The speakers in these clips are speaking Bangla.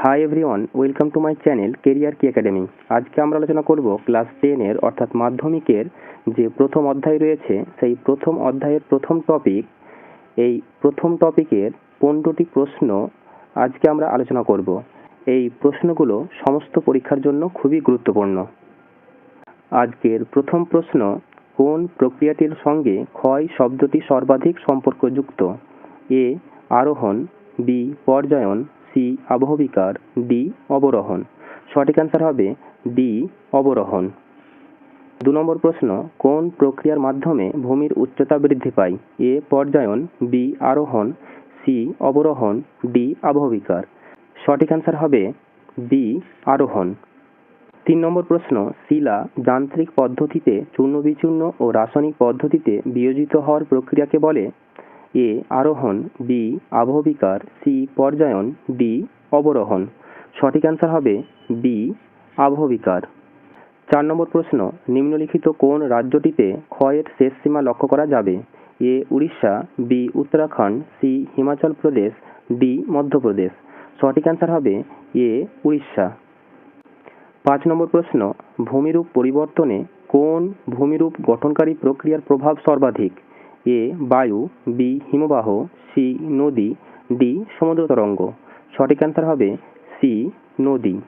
Hi everyone welcome to my channel career কি একাডেমি আজকে আমরা আলোচনা করব ক্লাস টেনের অর্থাৎ মাধ্যমিকের যে প্রথম অধ্যায় রয়েছে, সেই প্রথম অধ্যায়ের প্রথম টপিক এই প্রথম টপিকের পনেরোটি প্রশ্ন আজকে আমরা আলোচনা করব। এই প্রশ্নগুলো সমস্ত পরীক্ষার জন্য খুবই গুরুত্বপূর্ণ। আজকের প্রথম প্রশ্ন, কোন প্রক্রিয়াটির সঙ্গে ক্ষয় শব্দটি সর্বাধিক সম্পর্কযুক্ত? এ, আরোহণ, বি, পর্যায়ন সি আবহবিকার ডি অবরোহণ। সঠিক অ্যান্সার হবে ডি অবরোহণ। দু নম্বর প্রশ্ন, কোন প্রক্রিয়ার মাধ্যমে ভূমির উচ্চতা বৃদ্ধি পায়? এ পর্যায়ন, বি আরোহণ, সি অবরোহণ, ডি আবহবিকার সঠিক অ্যান্সার হবে বি আরোহণ। তিন নম্বর প্রশ্ন, শিলা যান্ত্রিক পদ্ধতিতে চূর্ণ বিচূর্ণ ও রাসায়নিক পদ্ধতিতে বিয়োজিত হওয়ার প্রক্রিয়াকে বলে? এ আরোহণ বি আবহবিকার সি পর্যায়ন ডি অবরোহণ। সঠিক অ্যান্সার হবে বি আবহবিকার। চার নম্বর প্রশ্ন, নিম্নলিখিত কোন রাজ্যটিতে ক্ষয়ের শেষ সীমা লক্ষ্য করা যাবে? A Orissa B Uttarakhand C Himachal Pradesh D Madhya Pradesh. সঠিক অ্যান্সার হবে এ উড়িষ্যা। পাঁচ নম্বর প্রশ্ন, ভূমিরূপ পরিবর্তনে কোন ভূমিরূপ গঠনকারী প্রক্রিয়ার প্রভাব সর্বাধিক? এ বায়ু বি হিমবাহ সি নদী ডি সমুদ্র তরঙ্গ। সঠিক অ্যান্সার হবে সি নদী।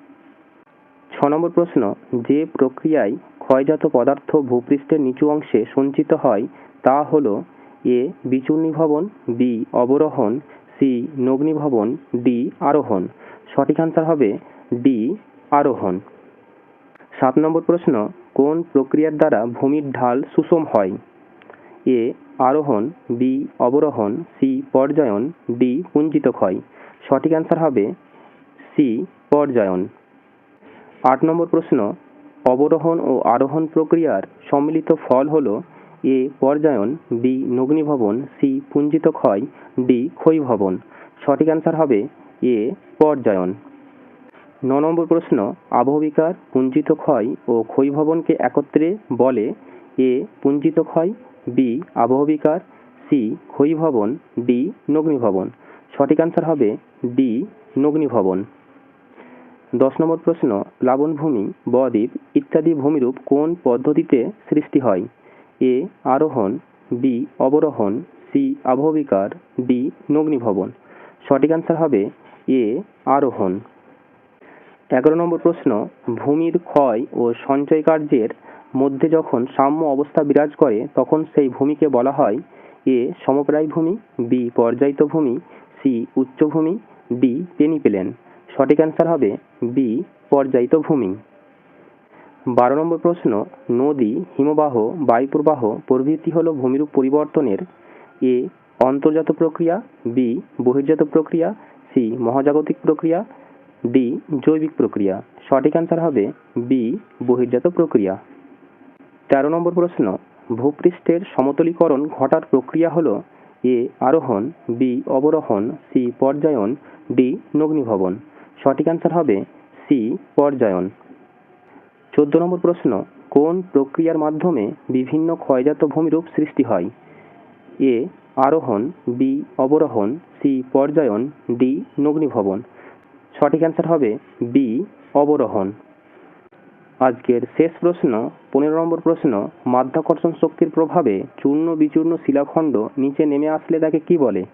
ছ নম্বর প্রশ্ন, যে প্রক্রিয়ায় ক্ষয়জাত পদার্থ ভূপৃষ্ঠের নিচু অংশে সঞ্চিত হয়, তা হল এ বিচূর্ণীভবন বি অবরোহণ সি নগ্নিভবন ডি আরোহণ। সঠিক অ্যান্সার হবে ডি আরোহণ। সাত নম্বর প্রশ্ন, কোন প্রক্রিয়ার দ্বারা ভূমির ঢাল সুষম হয়? এ আরোহণ বি অবরোহণ সি পর্যায়ন ডি পুঞ্জিত ক্ষয়। সঠিক অ্যান্সার হবে সি পর্যায়ন। আট নম্বর প্রশ্ন, অবরোহণ ও আরোহণ প্রক্রিয়ার সম্মিলিত ফল হল এ পর্যায়ন বি নগ্নিভবন সি পুঞ্জিত ক্ষয় ডি ক্ষয়ীভবন। সঠিক অ্যান্সার হবে এ পর্যায়ন। ন নম্বর প্রশ্ন, আবহবিকার পুঞ্জিত ক্ষয় ও ক্ষয়ীভবনকে একত্রে বলে এ পুঞ্জিত ক্ষয় বি আবহবিকার সি ক্ষয়ীভবন ডি নগ্নিভবন। সঠিক অ্যান্সার হবে ডি নগ্নিভবন। দশ নম্বর প্রশ্ন, প্লাবনভূমি, বদ্বীপ ইত্যাদি ভূমিরূপ কোন পদ্ধতিতে সৃষ্টি হয়? এ আরোহণ বি অবরোহণ সি আবহবিকার ডি নগ্নিভবন। সঠিক অ্যান্সার হবে এ আরোহণ। এগারো নম্বর প্রশ্ন, ভূমির ক্ষয় ও সঞ্চয় কার্যের মধ্যে যখন সাম্য অবস্থা বিরাজ করে, তখন সেই ভূমিকে বলা হয় এ সমপ্রায় ভূমি, বি পর্যায়িত ভূমি, সি উচ্চভূমি ডি পেনিপেলেন সঠিক অ্যান্সার হবে বি পর্যায়িত ভূমি। বারো নম্বর প্রশ্ন, নদী, হিমবাহ, বায়ুপ্রবাহ প্রভৃতি হল ভূমিরূপ পরিবর্তনের এ অন্তর্জাত প্রক্রিয়া, বি বহির্জাত প্রক্রিয়া, সি মহাজাগতিক প্রক্রিয়া, ডি জৈবিক প্রক্রিয়া। সঠিক অ্যান্সার হবে বি বহির্জাত প্রক্রিয়া। তেরো নম্বর প্রশ্ন, ভূপৃষ্ঠের সমতলীকরণ ঘটার প্রক্রিয়া হল এ আরোহণ বি অবরোহণ সি পর্যায়ন ডি নগ্নিভবন। সঠিক অ্যান্সার হবে সি পর্যায়ন। চোদ্দ নম্বর প্রশ্ন, কোন প্রক্রিয়ার মাধ্যমে বিভিন্ন ক্ষয়জাত ভূমিরূপ সৃষ্টি হয়? এ আরোহণ বি অবরোহণ সি পর্যায়ন ডি নগ্নিভবন। সঠিক অ্যান্সার হবে বি অবরোহণ। আজকের শেষ প্রশ্ন, পনেরো নম্বর প্রশ্ন, মাধ্যাকর্ষণ শক্তির প্রভাবে চূর্ণ বিচূর্ণ শিলাখণ্ড নিচে নেমে আসলে তাকে কি বলে?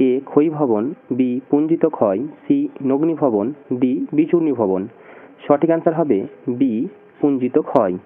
এ, ক্ষয়ীভবন, বি, পুঞ্জিত ক্ষয়, সি, নগ্নিভবন, ডি বিচূর্ণী ভবন সঠিক অ্যান্সার হবে বি, পুঞ্জিত ক্ষয়।